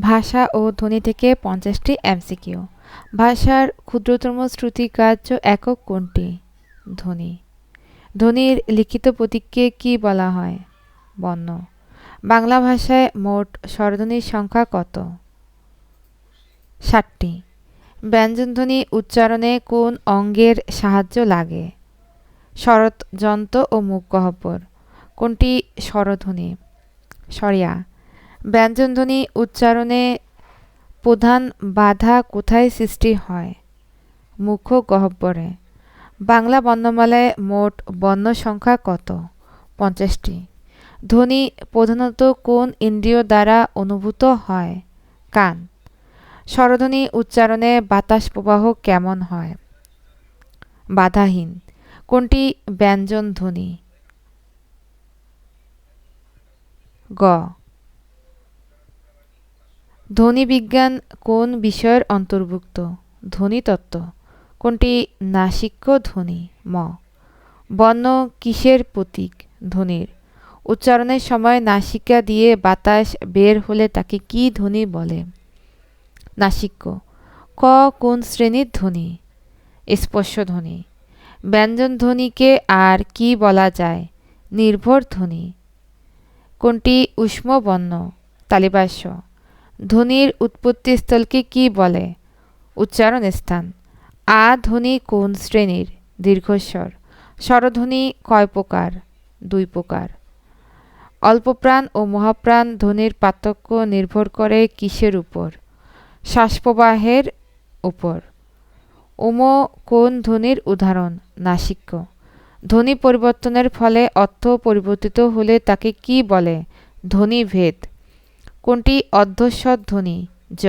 ভাষা ও ধ্বনি থেকে পঞ্চাশটি এমসিকিউ। ভাষার ক্ষুদ্রতম শ্রুতিগ্রাহ্য একক কোনটি? ধ্বনি। ধ্বনির লিখিত প্রতীককে কি বলা হয়? বর্ণ। বাংলা ভাষায় মোট স্বরধ্বনির সংখ্যা কত? ষাটটি। ব্যঞ্জনধ্বনি উচ্চারণে কোন অঙ্গের সাহায্য লাগে? শরৎ যন্ত্র ও মুখ গহ্বর। কোনটি স্বরধ্বনি? সরিয়া। ব্যঞ্জনধ্বনি উচ্চারণে প্রধান বাধা কোথায় সৃষ্টি হয়? মুখ গহ্বরে। বাংলা বর্ণমালায় মোট বর্ণ সংখ্যা কত? পঞ্চাশটি। ধ্বনি প্রধানত কোন ইন্দ্রিয় দ্বারা অনুভূত হয়? কান। স্বরধ্বনি উচ্চারণে বাতাস প্রবাহ কেমন হয়? বাধাহীন। কোনটি ব্যঞ্জন ধ্বনি গ। ধ্বনি বিজ্ঞান কোন বিষয়ের অন্তর্ভুক্ত? ধ্বনিতত্ত্ব কোনটি নাসিক্য ধ্বনি ম। বর্ণ কিসের প্রতীক? ধ্বনির উচ্চারণের সময় নাসিকা দিয়ে বাতাস বের হলে তাকে কি ধ্বনি বলে? নাসিক্য। ক কোন শ্রেণির ধ্বনি স্পর্শ ধ্বনি ব্যঞ্জন ধ্বনিকে আর কি বলা যায়? নির্ভর ধ্বনি কোনটি উষ্ম বর্ণ তালিবাস্য ধ্বনির উৎপত্তিস্থলকে কি বলে? উচ্চারণ স্থান। আ ধ্বনি কোন শ্রেণির? দীর্ঘস্বর। স্বরধ্বনি কয় প্রকার? দুই প্রকার। অল্পপ্রাণ ও মহাপ্রাণ ধ্বনির পার্থক্য নির্ভর করে কিসের উপর? শ্বাসপ্রবাহের উপর। উম কোন ধ্বনির উদাহরণ? নাসিক্য। ধ্বনি পরিবর্তনের ফলে অর্থ পরিবর্তিত হলে তাকে কি বলে? ধ্বনিভেদ কোনটি অর্ধস্বর ধ্বনি? জ.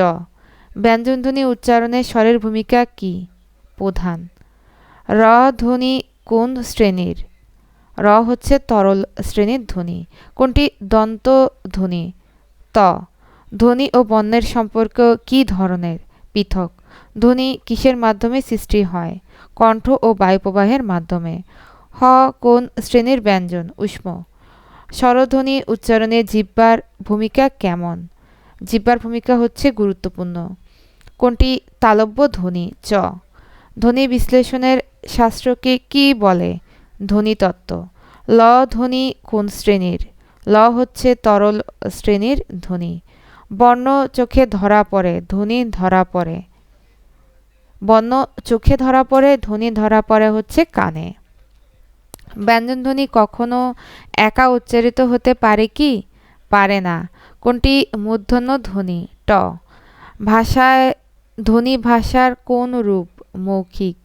ব্যঞ্জনধ্বনি উচ্চারণে স্বরের ভূমিকা কি? প্রধান। র ধ্বনি কোন শ্রেণির? র হচ্ছে তরল শ্রেণির ধ্বনি। কোনটি দন্ত ধ্বনি? ত. ধ্বনি ও বর্ণের সম্পর্ক কি ধরনের? পৃথক। ধ্বনি কিসের মাধ্যমে সৃষ্টি হয়? কণ্ঠ ও বায়ুপ্রবাহের মাধ্যমে। হ কোন শ্রেণির ব্যঞ্জন? উষ্ম। স্বরধ্বনি উচ্চারণে জিব্বার ভূমিকা কেমন? জিব্বার ভূমিকা হচ্ছে গুরুত্বপূর্ণ। কোনটি? তালব্য ধ্বনি, চ। ধ্বনি বিশ্লেষণের শাস্ত্রকে কি বলে? ধ্বনিতত্ত্ব ল ধ্বনি কোন শ্রেণির? ল হচ্ছে তরল শ্রেণির ধ্বনি। বর্ণ চোখে ধরা পড়ে, ধ্বনি ধরা পড়ে। বর্ণ চোখে ধরা পড়ে, ধ্বনি ধরা পড়ে হচ্ছে কানে। ব্যঞ্জনধ্বনি কখনো একা উচ্চারিত হতে পারে কি? পারে না। কোনটি মূর্ধন্য ধ্বনি? ট। ভাষায় ধ্বনি ভাষার কোন রূপ? মৌখিক।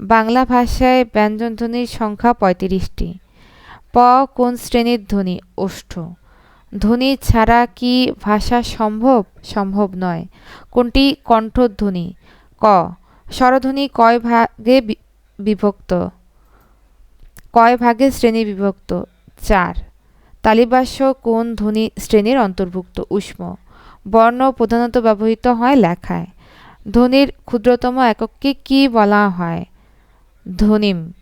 বাংলা ভাষায় ব্যঞ্জনধ্বনির সংখ্যা পঁয়ত্রিশটি। প কোন শ্রেণির ধ্বনি? ওষ্ঠ। ধ্বনি ছাড়া কি ভাষা সম্ভব? সম্ভব নয়। কোনটি কণ্ঠধ্বনি? ক। স্বরধ্বনি কয় ভাগে বিভক্ত। কয় ভাগে শ্রেণি বিভক্ত? চার। তালিবাস্য কোন ধ্বনি শ্রেণির অন্তর্ভুক্ত? উষ্ম। বর্ণ প্রধানত ব্যবহৃত হয় লেখায়। ধ্বনির ক্ষুদ্রতম একককে কি বলা হয়? ধ্বনিম